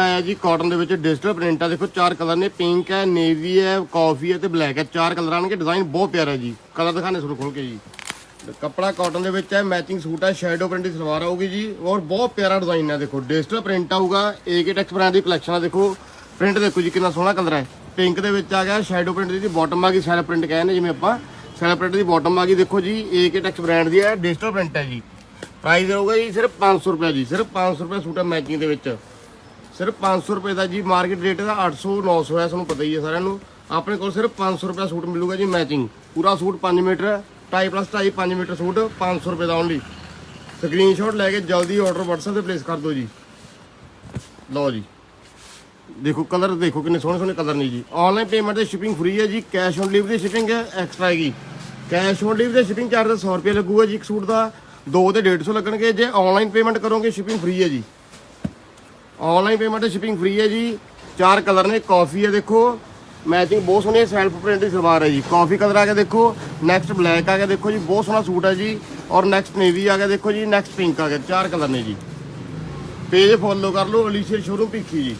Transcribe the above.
ਆਇਆ ਜੀ ਕਾਟਨ ਦੇ ਵਿੱਚ ਡਿਜੀਟਲ ਪ੍ਰਿੰਟ ਆ। ਦੇਖੋ, ਚਾਰ ਕਲਰ ਨੇ ਪਿੰਕ ਹੈ ਨੇਵੀ ਹੈ ਕਾਫੀ ਹੈ ਤੇ ਬਲੈਕ ਹੈ। ਚਾਰ ਕਲਰ ਆਣਗੇ ਡਿਜ਼ਾਈਨ ਬਹੁਤ ਪਿਆਰਾ ਜੀ। ਕਲਰ ਦਿਖਾਣੇ ਤੁਹਾਨੂੰ ਖੋਲ ਕੇ ਜੀ। ਕੱਪੜਾ ਕਾਟਨ ਦੇ ਵਿੱਚ ਹੈ ਮੈਚਿੰਗ ਸੂਟ ਹੈ ਸ਼ੈਡੋ ਪ੍ਰਿੰਟ ਦੀ ਸਲਵਾਰ ਆਊਗੀ ਜੀ। ਔਰ ਬਹੁਤ ਪਿਆਰਾ ਡਿਜ਼ਾਈਨ ਹੈ, ਦੇਖੋ ਡਿਜੀਟਲ ਪ੍ਰਿੰਟ ਆਊਗਾ। ਏਕੇ ਟੈਕਸ ਬ੍ਰਾਂਡ ਦੀ ਕਲੈਕਸ਼ਨ ਆ, ਦੇਖੋ। ਪ੍ਰਿੰਟ ਦੇਖੋ ਜੀ, ਕਿੰਨਾ ਸੋਹਣਾ ਕਲਰ ਹੈ। ਪਿੰਕ ਦੇ ਵਿੱਚ ਆ ਗਿਆ ਸ਼ੈਡੋ ਪ੍ਰਿੰਟ ਦੀ ਬਾਟਮ ਆ ਗਈ ਸੈਲ ਪ੍ਰਿੰਟ ਕਹਿੰਦੇ ਜਿਵੇਂ ਆਪਾਂ। ਸੈਲ ਪ੍ਰਿੰਟ ਦੀ ਬਾਟਮ ਆ ਗਈ, ਦੇਖੋ ਜੀ ਏਕੇ ਟੈਕਸ ਬ੍ਰਾਂਡ ਦੀ ਹੈ ਡਿਜੀਟਲ ਪ੍ਰਿੰਟ ਹੈ ਜੀ। ਪ੍ਰਾਈਸ ਹੋਊਗਾ ਜੀ, ਸਿਰਫ 500 ਰੁਪਏ ਜੀ, ਸਿਰਫ 500 ਰੁਪਏ ਸੂਟ ਹੈ ਮੈਚਿੰਗ ਦੇ ਵਿੱਚ। ਸਿਰਫ 500 ਰੁਪਏ ਦਾ ਜੀ ਮਾਰਕੀਟ ਰੇਟ ਦਾ 800 900 ਹੈ, ਤੁਹਾਨੂੰ ਪਤਾ ਹੀ ਹੈ ਸਾਰਿਆਂ ਨੂੰ। ਆਪਣੇ ਕੋਲ ਸਿਰਫ 500 ਰੁਪਏ ਸੂਟ ਮਿਲੂਗਾ ਜੀ ਮੈਚਿੰਗ ਪੂਰਾ suit 5 metre 2.5 plus 2.5 5 metre suit 500 ਰੁਪਏ ਦਾ ਓਨਲੀ ਸਕਰੀਨਸ਼ਾਟ ਲੈ ਕੇ ਜਲਦੀ ਆਰਡਰ WhatsApp ਤੇ ਪਲੇਸ ਕਰ ਦਿਓ ਜੀ। ਲਓ ਜੀ। ਦੇਖੋ ਕਲਰ ਦੇਖੋ ਕਿੰਨੇ ਸੋਹਣੇ ਸੋਹਣੇ ਕਲਰ ਨੇ ਜੀ। ਆਨਲਾਈਨ ਪੇਮੈਂਟ ਤੇ ਸ਼ਿਪਿੰਗ ਫ੍ਰੀ ਹੈ ਜੀ ਕੈਸ਼ ਔਨ ਡਿਲੀਵਰੀ ਦੀ ਸ਼ਿਪਿੰਗ ਐਕਸਟਰਾ ਹੈਗੀ। ਕੈਸ਼ ਔਨ ਡਿਲੀਵਰੀ ਦੇ ਸ਼ਿਪਿੰਗ ਚਾਰਜ 100 ਰੁਪਏ ਲੱਗੂਗਾ ਜੀ ਇੱਕ ਸੂਟ ਦਾ। ਦੋ ਤੇ 150 ਲੱਗਣਗੇ। ਜੇ ਆਨਲਾਈਨ ਪੇਮੈਂਟ ਕਰੋਗੇ ਸ਼ਿਪਿੰਗ ਫ੍ਰੀ ਹੈ ਜੀ। ਆਨਲਾਈਨ ਪੇਮੈਂਟ ਸ਼ਿਪਿੰਗ ਫ੍ਰੀ ਹੈ ਜੀ। ਚਾਰ ਕਲਰ ਨੇ ਕਾਫੀ ਹੈ ਦੇਖੋ। ਮੈਚਿੰਗ ਬਹੁਤ ਸੋਹਣੀ ਸੈਲਫ ਪ੍ਰਿੰਟ ਦੀ ਸਲਵਾਰ ਹੈ ਜੀ। ਕਾਫੀ ਕਲਰ ਆ ਕੇ ਦੇਖੋ ਨੈਕਸਟ ਬਲੈਕ ਆ ਕੇ ਦੇਖੋ ਜੀ, ਬਹੁਤ ਸੋਹਣਾ ਸੂਟ ਹੈ ਜੀ। ਔਰ ਨੈਕਸਟ ਨੇਵੀ ਆ ਕੇ ਦੇਖੋ ਜੀ ਨੈਕਸਟ ਪਿੰਕ ਆ ਗਿਆ, ਚਾਰ ਕਲਰ ਨੇ ਜੀ। ਪੇਜ ਫੋਲੋ ਕਰ ਲਓ ਅਲੀਸ਼ੀਅਰ ਸ਼ੋਰੂਮ ਭਿੱਖੀ ਜੀ।